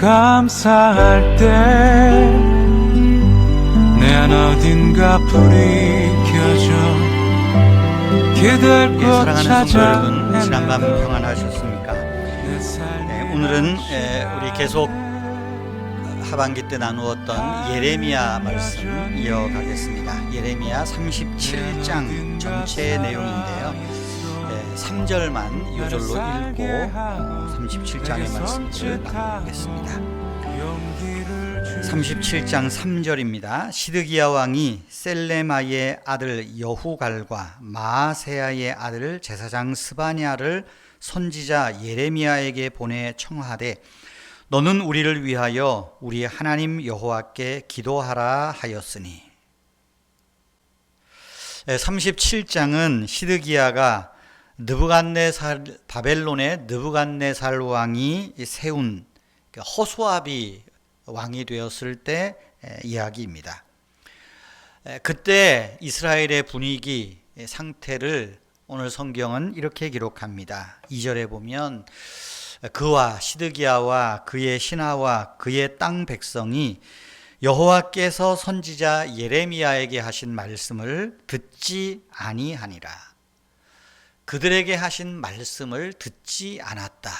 감사할 때 내 안 어딘가 불이 켜져 기댈 예, 곳 사랑하는 성도 여러분 지난밤 평안하셨습니까? 네, 오늘은 에, 우리 계속 하반기 때 나누었던 예레미야 말씀 이어가겠습니다. 예레미야 37장 전체 내용인데요. 네, 3절만 요절로 읽고 37장의 말씀을 나누겠습니다. 37장 3절입니다. 시드기야 왕이 셀레마의 아들 여후갈과 마세야의 아들 제사장 스바냐를 선지자 예레미야에게 보내 청하되 너는 우리를 위하여 우리 하나님 여호와께 기도하라 하였으니 37장은 시드기야가 느부갓네살 바벨론의 느부갓네살 왕이 세운 그 허수아비 왕이 되었을 때 이야기입니다. 그때 이스라엘의 분위기 상태를 오늘 성경은 이렇게 기록합니다. 2절에 보면 그와 시드기야와 그의 신하와 그의 땅 백성이 여호와께서 선지자 예레미야에게 하신 말씀을 듣지 아니하니라. 그들에게 하신 말씀을 듣지 않았다.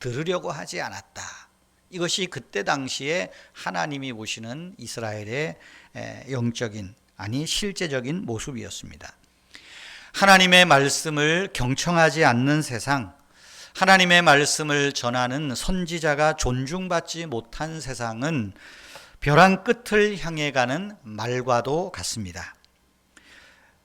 들으려고 하지 않았다. 이것이 그때 당시에 하나님이 보시는 이스라엘의 영적인 아니 실제적인 모습이었습니다. 하나님의 말씀을 경청하지 않는 세상, 하나님의 말씀을 전하는 선지자가 존중받지 못한 세상은 벼랑 끝을 향해 가는 말과도 같습니다.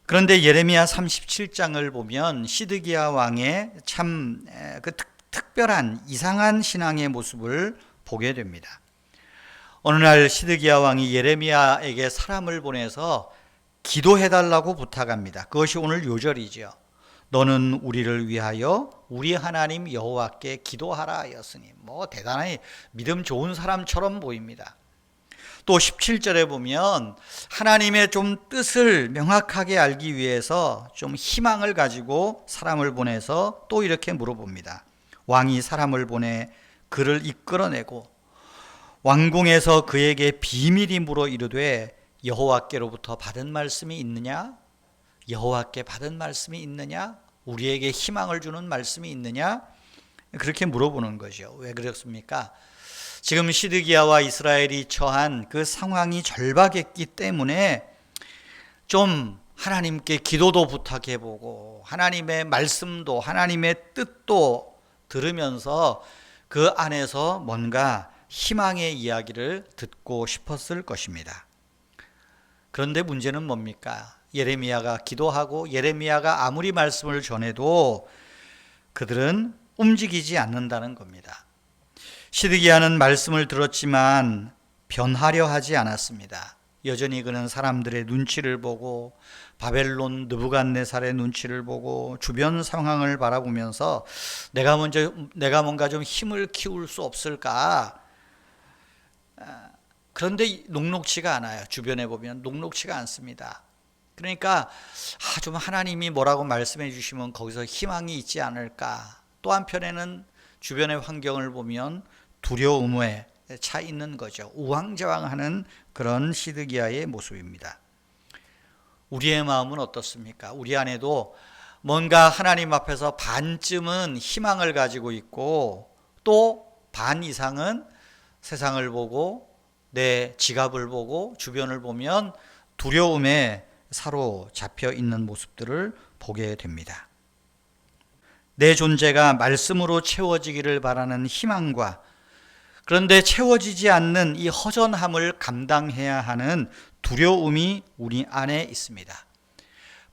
그런데 예레미야 37장을 보면 시드기야 왕의 참 그 특별한 이상한 신앙의 모습을 보게 됩니다. 어느 날 시드기야 왕이 예레미야에게 사람을 보내서 기도해 달라고 부탁합니다. 그것이 오늘 요절이죠. 너는 우리를 위하여 우리 하나님 여호와께 기도하라 하였으니 뭐 대단히 믿음 좋은 사람처럼 보입니다. 또 17절에 보면 하나님의 좀 뜻을 명확하게 알기 위해서 좀 희망을 가지고 사람을 보내서 또 이렇게 물어봅니다. 왕이 사람을 보내 그를 이끌어내고 왕궁에서 그에게 비밀이 물어 이르되 여호와께로부터 받은 말씀이 있느냐? 여호와께 받은 말씀이 있느냐? 우리에게 희망을 주는 말씀이 있느냐? 그렇게 물어보는 거죠. 왜 그렇습니까? 지금 시드기야와 이스라엘이 처한 그 상황이 절박했기 때문에 좀 하나님께 기도도 부탁해 보고 하나님의 말씀도 하나님의 뜻도 들으면서 그 안에서 뭔가 희망의 이야기를 듣고 싶었을 것입니다. 그런데 문제는 뭡니까? 예레미야가 기도하고 예레미야가 아무리 말씀을 전해도 그들은 움직이지 않는다는 겁니다. 시드기야는 말씀을 들었지만 변하려 하지 않았습니다. 여전히 그는 사람들의 눈치를 보고 바벨론 느부갓네살의 눈치를 보고 주변 상황을 바라보면서 내가 먼저 내가 뭔가 좀 힘을 키울 수 없을까? 그런데 녹록치가 않아요. 주변에 보면 녹록치가 않습니다. 그러니까 아, 좀 하나님이 뭐라고 말씀해 주시면 거기서 희망이 있지 않을까. 또 한편에는 주변의 환경을 보면 두려움에 차 있는 거죠. 우왕좌왕하는 그런 시드기야의 모습입니다. 우리의 마음은 어떻습니까? 우리 안에도 뭔가 하나님 앞에서 반쯤은 희망을 가지고 있고 또 반 이상은 세상을 보고 내 지갑을 보고 주변을 보면 두려움에 사로잡혀 있는 모습들을 보게 됩니다. 내 존재가 말씀으로 채워지기를 바라는 희망과 그런데 채워지지 않는 이 허전함을 감당해야 하는 두려움이 우리 안에 있습니다.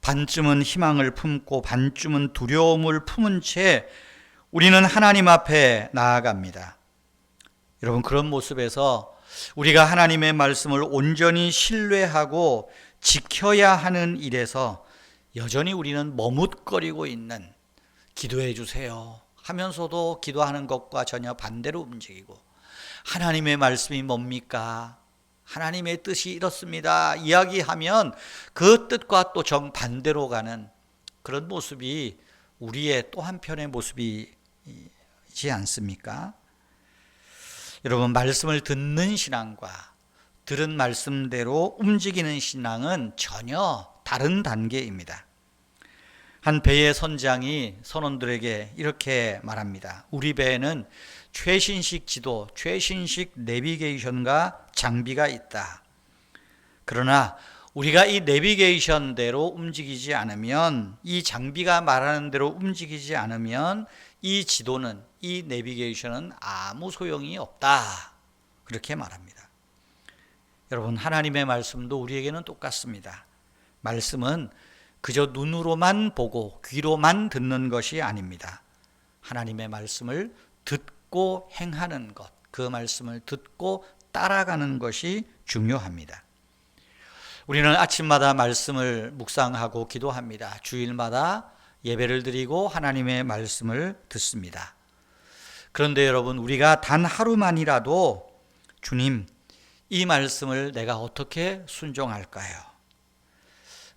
반쯤은 희망을 품고 반쯤은 두려움을 품은 채 우리는 하나님 앞에 나아갑니다. 여러분, 그런 모습에서 우리가 하나님의 말씀을 온전히 신뢰하고 지켜야 하는 일에서 여전히 우리는 머뭇거리고 있는 기도해 주세요 하면서도 기도하는 것과 전혀 반대로 움직이고 하나님의 말씀이 뭡니까? 하나님의 뜻이 이렇습니다. 이야기하면 그 뜻과 또 정반대로 가는 그런 모습이 우리의 또 한편의 모습이지 않습니까? 여러분 말씀을 듣는 신앙과 들은 말씀대로 움직이는 신앙은 전혀 다른 단계입니다. 한 배의 선장이 선원들에게 이렇게 말합니다. 우리 배에는 최신식 지도, 최신식 내비게이션과 장비가 있다. 그러나 우리가 이 내비게이션대로 움직이지 않으면 이 장비가 말하는 대로 움직이지 않으면 이 지도는 이 내비게이션은 아무 소용이 없다. 그렇게 말합니다. 여러분 하나님의 말씀도 우리에게는 똑같습니다. 말씀은 그저 눈으로만 보고 귀로만 듣는 것이 아닙니다. 하나님의 말씀을 듣고 행하는 것, 그 말씀을 듣고 따라가는 것이 중요합니다. 우리는 아침마다 말씀을 묵상하고 기도합니다. 주일마다 예배를 드리고 하나님의 말씀을 듣습니다. 그런데 여러분, 우리가 단 하루만이라도 주님, 이 말씀을 내가 어떻게 순종할까요?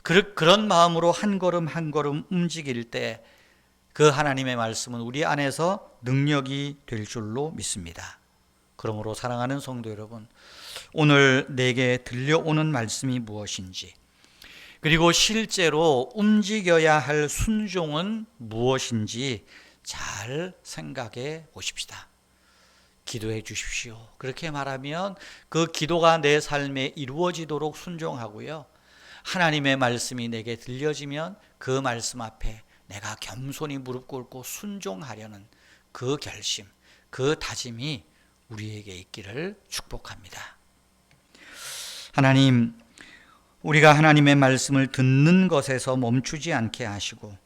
그- 그런 마음으로 한 걸음 한 걸음 움직일 때 그 하나님의 말씀은 우리 안에서 능력이 될 줄로 믿습니다. 그러므로 사랑하는 성도 여러분, 오늘 내게 들려오는 말씀이 무엇인지, 그리고 실제로 움직여야 할 순종은 무엇인지 잘 생각해 보십시다. 기도해 주십시오. 그렇게 말하면 그 기도가 내 삶에 이루어지도록 순종하고요. 하나님의 말씀이 내게 들려지면 그 말씀 앞에 내가 겸손히 무릎 꿇고 순종하려는 그 결심, 그 다짐이 우리에게 있기를 축복합니다. 하나님, 우리가 하나님의 말씀을 듣는 것에서 멈추지 않게 하시고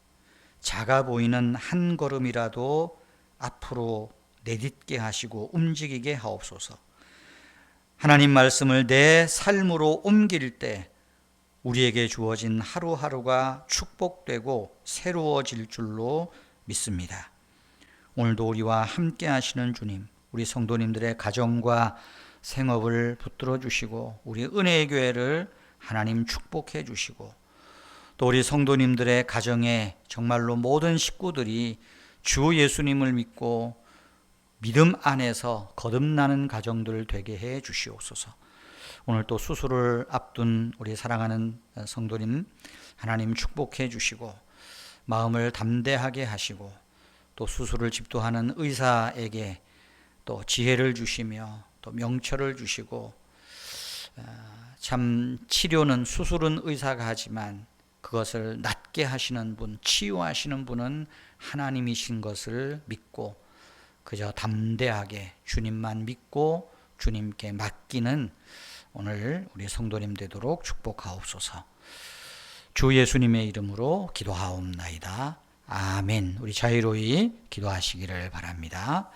작아 보이는 한 걸음이라도 앞으로 내딛게 하시고 움직이게 하옵소서. 하나님 말씀을 내 삶으로 옮길 때 우리에게 주어진 하루하루가 축복되고 새로워질 줄로 믿습니다. 오늘도 우리와 함께 하시는 주님, 우리 성도님들의 가정과 생업을 붙들어 주시고 우리 은혜의 교회를 하나님 축복해 주시고 또 우리 성도님들의 가정에 정말로 모든 식구들이 주 예수님을 믿고 믿음 안에서 거듭나는 가정들 되게 해 주시옵소서. 오늘 또 수술을 앞둔 우리 사랑하는 성도님 하나님 축복해 주시고 마음을 담대하게 하시고 또 수술을 집도하는 의사에게 또 지혜를 주시며 또 명철을 주시고 아, 참 치료는 수술은 의사가 하지만 그것을 낫게 하시는 분, 치유하시는 분은 하나님이신 것을 믿고 그저 담대하게 주님만 믿고 주님께 맡기는 오늘 우리 성도님 되도록 축복하옵소서. 주 예수님의 이름으로 기도하옵나이다. 아멘. 우리 자유로이 기도하시기를 바랍니다.